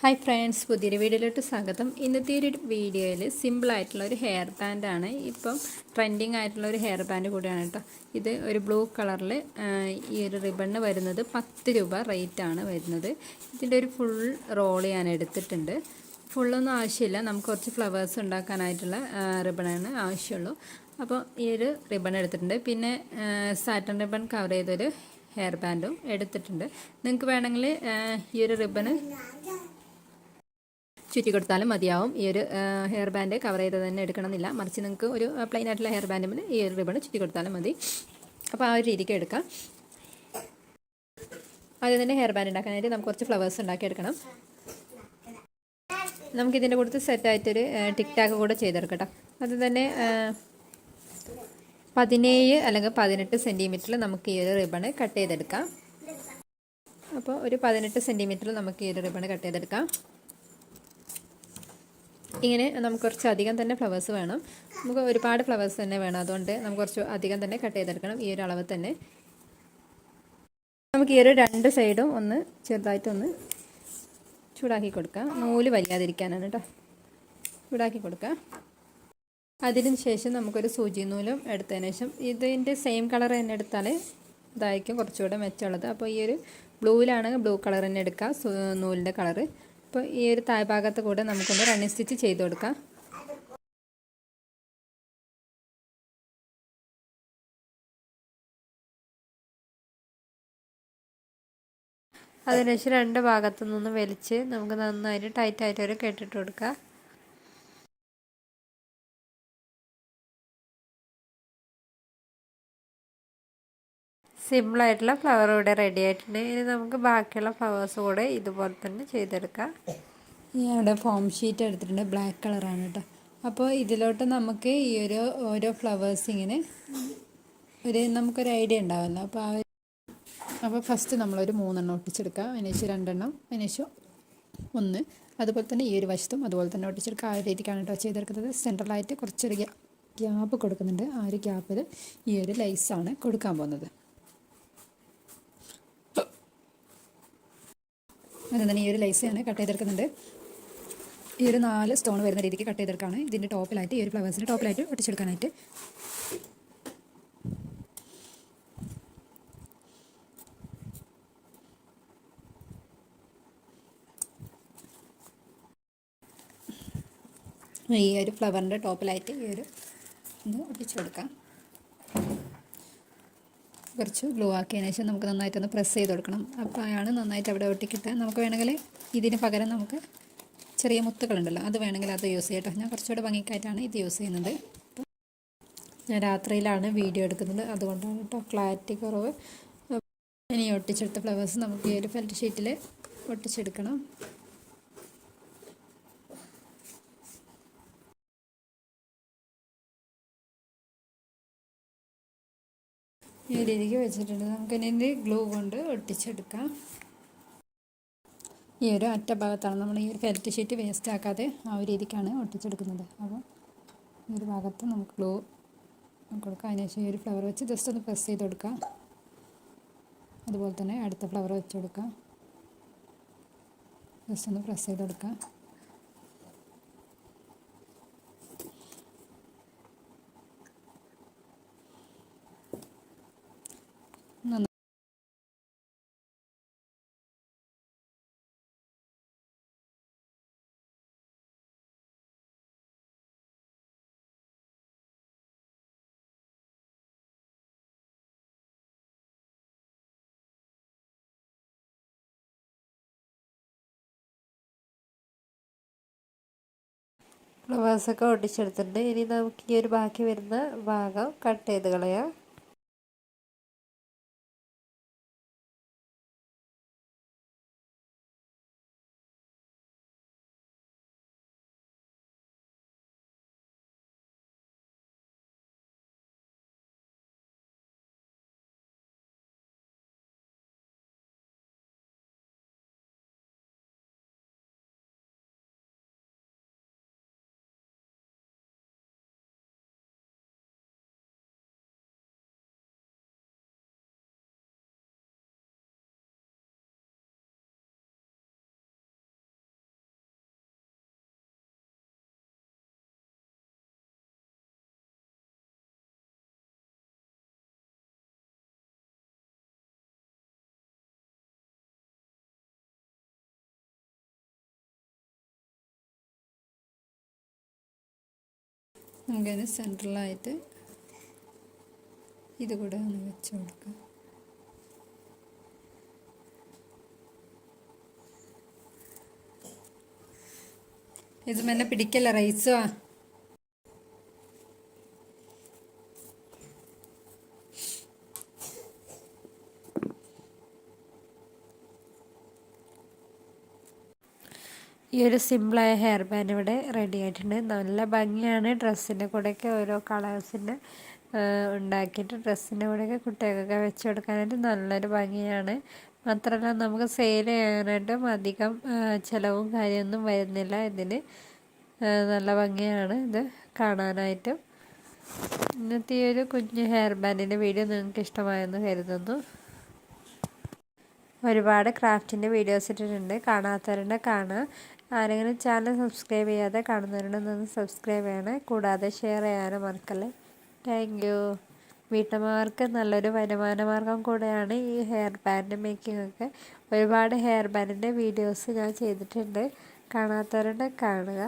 Hi friends പുതിയൊരു വീഡിയോയിലോട്ട് സ്വാഗതം. ഇന്നത്തെ ഒരു വീഡിയോയിൽ സിമ്പിളായിട്ടുള്ള ഒരു ഹെയർ ബാൻഡാണ് ഇപ്പം ട്രെൻഡിങ് ആയിട്ടുള്ള ഒരു ഹെയർ ബാൻഡ് കൂടിയാണ് കേട്ടോ. ഇത് ഒരു ബ്ലൂ കളറിൽ ഈ ഒരു റിബണിന് വരുന്നത് പത്ത് രൂപ റേറ്റാണ് വരുന്നത്. ഇതിന്റെ ഒരു ഫുൾ റോൾ ഞാൻ എടുത്തിട്ടുണ്ട്. ഫുള്ളൊന്നും ആവശ്യമില്ല. നമുക്ക് കുറച്ച് ഫ്ലവേഴ്സ് ഉണ്ടാക്കാനായിട്ടുള്ള റിബണാണ് ആവശ്യമുള്ളൂ. അപ്പോൾ ഈ ഒരു റിബൺ എടുത്തിട്ടുണ്ട്. പിന്നെ സാറ്റൻ റിബൺ കവർ ചെയ്തൊരു ഹെയർ ബാൻഡും എടുത്തിട്ടുണ്ട്. നിങ്ങൾക്ക് വേണമെങ്കിൽ ഈ ഒരു റിബണ് ചുറ്റി കൊടുത്താലും മതിയാവും. ഈ ഒരു ഹെയർ ബാൻഡ് കവർ ചെയ്ത് തന്നെ എടുക്കണമെന്നില്ല. മറിച്ച് നിങ്ങൾക്ക് ഒരു പ്ലെയിൻ ആയിട്ടുള്ള ഹെയർ ബാൻഡിൽ ഈ ഒരു റിബൺ ചുറ്റി കൊടുത്താലും മതി. അപ്പോൾ ആ ഒരു രീതിക്ക് എടുക്കാം. ആദ്യം തന്നെ ഹെയർ ബാൻഡ് ഉണ്ടാക്കാനായിട്ട് നമുക്ക് കുറച്ച് ഫ്ലവേഴ്സ് ഉണ്ടാക്കിയെടുക്കണം നമുക്കിതിന്റെ കൂടുതൽ സെറ്റായിട്ടൊരു ടിക് ടാക്ക് കൂടെ ചെയ്തെടുക്കട്ടോ. അത് തന്നെ പതിനേഴ് അല്ലെങ്കിൽ പതിനെട്ട് സെന്റിമീറ്ററിൽ നമുക്ക് ഈ ഒരു റിബണ് കട്ട് ചെയ്തെടുക്കാം. അപ്പോൾ ഒരു പതിനെട്ട് സെന്റിമീറ്ററിൽ നമുക്ക് ഈ ഒരു റിബണ് കട്ട് ചെയ്തെടുക്കാം. ഇങ്ങനെ നമുക്ക് കുറച്ച് അധികം തന്നെ ഫ്ലവേഴ്സ് വേണം. നമുക്ക് ഒരുപാട് ഫ്ലവേഴ്സ് തന്നെ വേണം. അതുകൊണ്ട് നമുക്ക് കുറച്ച് അധികം തന്നെ കട്ട് ചെയ്തെടുക്കണം. ഈ ഒരു അളവ് തന്നെ. നമുക്ക് ഈ ഒരു രണ്ട് സൈഡും ഒന്ന് ചെറുതായിട്ടൊന്ന് ചൂടാക്കി കൊടുക്കാം. നൂൽ വലിയാതിരിക്കാനാണ് കേട്ടോ ചൂടാക്കി കൊടുക്കുക അതിന് ശേഷം നമുക്കൊരു സൂചി നൂലും എടുത്തതിന് ശേഷം ഇതിന്റെ സെയിം കളർ തന്നെ എടുത്താൽ ഇതായിരിക്കും കുറച്ചുകൂടെ മെച്ചമുള്ളത്. അപ്പോൾ ഈ ഒരു ബ്ലൂവിലാണെങ്കിൽ ബ്ലൂ കളർ തന്നെ എടുക്കുക നൂലിന്റെ കളറ് അപ്പോൾ ഈ ഒരു താഴ്ഭാഗത്ത് കൂടെ നമുക്കൊന്ന് റണ്ണിങ് സ്റ്റിച്ച് ചെയ്ത് കൊടുക്കാം. അതിനുശേഷം രണ്ട് ഭാഗത്തു നിന്ന് വലിച്ച് നമുക്ക് നന്നായിട്ട് ടൈറ്റായിട്ട് ഒരു കെട്ടിട്ട് കൊടുക്കുക സിമ്പിളായിട്ടുള്ള ഫ്ലവർ ഇവിടെ റെഡി ആയിട്ടുണ്ട്. ഇനി നമുക്ക് ബാക്കിയുള്ള ഫ്ലവേഴ്സ് കൂടെ ഇതുപോലെ തന്നെ ചെയ്തെടുക്കാം. ഇവിടെ ഫോം ഷീറ്റ് എടുത്തിട്ടുണ്ട്. ബ്ലാക്ക് കളറാണ് കേട്ടോ. അപ്പോൾ ഇതിലോട്ട് നമുക്ക് ഈ ഒരു ഓരോ ഫ്ലവേഴ്സ് ഇങ്ങനെ ഒരു നമുക്കൊരു ഐഡിയ ഉണ്ടാവുമല്ലോ അപ്പോൾ ആ അപ്പോൾ ഫസ്റ്റ് നമ്മളൊരു മൂന്നെണ്ണം ഒട്ടിച്ചെടുക്കുക. അതിനുശേഷം രണ്ടെണ്ണം അതിനുശേഷം ഒന്ന്. അതുപോലെ തന്നെ ഈ ഒരു വശത്തും അതുപോലെ തന്നെ ഒട്ടിച്ചെടുക്കുക. ആ രീതിക്കാണ് കേട്ടോ ചെയ്തെടുക്കുന്നത്. സെൻട്രലായിട്ട് കുറച്ചൊരു ഗ്യാപ്പ് കൊടുക്കുന്നുണ്ട്. ആ ഒരു ഗ്യാപ്പിൽ ഈ ഒരു ലൈസാണ് കൊടുക്കാൻ പോകുന്നത്. അങ്ങനെ തന്നെ ഈ ഒരു ലൈസ് ഞാൻ കട്ട് ചെയ്തെടുക്കുന്നുണ്ട്. ഈ ഒരു നാല് സ്റ്റോൺ വരുന്ന രീതിക്ക് കട്ട് ചെയ്തെടുക്കുകയാണ് ഇതിന്റെ ടോപ്പിലായിട്ട് ഈ ഒരു ഫ്ലവേഴ്സിന്റെ ടോപ്പിലായിട്ട് ഒട്ടിച്ചെടുക്കാനായിട്ട്. ഈ ഒരു ഫ്ലവറിന്റെ ടോപ്പിലായിട്ട് ഈ ഒരു ഒന്ന് ഒട്ടിച്ചു കൊടുക്കാം കുറച്ച് ഗ്ലൂ ആക്കിയതിന് ശേഷം നമുക്ക് നന്നായിട്ടൊന്ന് പ്രസ് ചെയ്ത് കൊടുക്കണം. അപ്പോൾ അയാണ് നന്നായിട്ട് അവിടെ ഒട്ടിക്കിട്ട്. നമുക്ക് വേണമെങ്കിൽ ഇതിന് പകരം നമുക്ക് ചെറിയ മുത്തുകളുണ്ടല്ലോ അത് വേണമെങ്കിൽ അത് യൂസ് ചെയ്യട്ടോ. ഞാൻ കുറച്ചുകൂടെ ഭംഗിക്കായിട്ടാണ് ഇത് യൂസ് ചെയ്യുന്നത്. ഞാൻ രാത്രിയിലാണ് വീഡിയോ എടുക്കുന്നത്. അതുകൊണ്ടാണ് കേട്ടോ ക്ലാരിറ്റി കുറവ്. ഇനി ഒട്ടിച്ചെടുത്ത ഫ്ലവേഴ്സ് നമുക്ക് ഈ ഒരു ഫെൽറ്റ് ഷീറ്റിൽ ഒട്ടിച്ചെടുക്കണം. ഈ രീതിക്ക് വെച്ചിട്ടുണ്ട്. നമുക്കിനി ഗ്ലൂ കൊണ്ട് ഒട്ടിച്ചെടുക്കാം. ഈ ഒരു അറ്റ ഭാഗത്താണ് നമ്മൾ ഈ ഒരു ഫെൽറ്റ് ഷീറ്റ് വേസ്റ്റ് ആക്കാതെ ആ ഒരു രീതിക്കാണ് ഒട്ടിച്ചെടുക്കുന്നത്. അപ്പോൾ ഈ ഒരു ഭാഗത്ത് നമുക്ക് ഗ്ലൂ കൊടുക്കാം. അതിനുശേഷം ഈ ഒരു ഫ്ലവർ വെച്ച് ജസ്റ്റ് ഒന്ന് പ്രസ് ചെയ്ത് കൊടുക്കാം. അതുപോലെ തന്നെ അടുത്ത ഫ്ലവർ വെച്ച് കൊടുക്കാം. ജസ്റ്റ് ഒന്ന് പ്രസ് ചെയ്ത് കൊടുക്കാം. ഫ്ലവേഴ്സൊക്കെ ഒട്ടിച്ചെടുത്തിട്ടുണ്ട്. ഇനി നമുക്ക് ഈ ഒരു ബാക്കി വരുന്ന ഭാഗം കട്ട് ചെയ്ത് കളയാം. നമുക്കതിന് സെൻട്രലായിട്ട് ഇത് കൂടെ ഒന്ന് വെച്ച് കൊടുക്കാം. ഇത് മെല്ലെ പിടിക്കല്ല റൈസുവാ ഈ ഒരു സിമ്പിളായ ഹെയർ ബാൻഡ് ഇവിടെ റെഡി ആയിട്ടുണ്ട്. നല്ല ഭംഗിയാണ് ഡ്രസ്സിന്റെ കൂടെയൊക്കെ ഓരോ കളേഴ്സിന്റെ ഉണ്ടാക്കിയിട്ട് ഡ്രസ്സിന്റെ കൂടെയൊക്കെ കുട്ടികൾക്കൊക്കെ വെച്ച് കൊടുക്കാനായിട്ട് നല്ലൊരു ഭംഗിയാണ്. മാത്രമല്ല നമുക്ക് സെയിൽ ചെയ്യാനായിട്ടും അധികം ചിലവും കാര്യമൊന്നും വരുന്നില്ല ഇതിന്. നല്ല ഭംഗിയാണ് ഇത് കാണാനായിട്ടും. ഇന്നത്തെ ഈ ഒരു കുഞ്ഞു ഹെയർ ബാൻഡിന്റെ വീഡിയോ നിങ്ങൾക്ക് ഇഷ്ടമായെന്ന് കരുതുന്നു. ഒരുപാട് ക്രാഫ്റ്റിന്റെ വീഡിയോസ് ഇട്ടിട്ടുണ്ട്. കാണാത്തവരുടെ കാണുക. ആരെങ്കിലും ചാനൽ സബ്സ്ക്രൈബ് ചെയ്യാതെ കാണുന്നവരുണ്ടെന്ന് സബ്സ്ക്രൈബ് ചെയ്യണേ. കൂടാതെ ഷെയർ ചെയ്യാനും മറക്കല്ലേ. താങ്ക് യു വീട്ടമ്മമാർക്ക് നല്ലൊരു വരുമാന മാർഗം കൂടെയാണ് ഈ ഹെയർ ബാൻഡ് മേക്കിംഗ് ഒക്കെ. ഒരുപാട് ഹെയർ ബാൻഡിന്റെ വീഡിയോസ് ഞാൻ ചെയ്തിട്ടുണ്ട്. കാണാത്തവരുടെ കാണുക.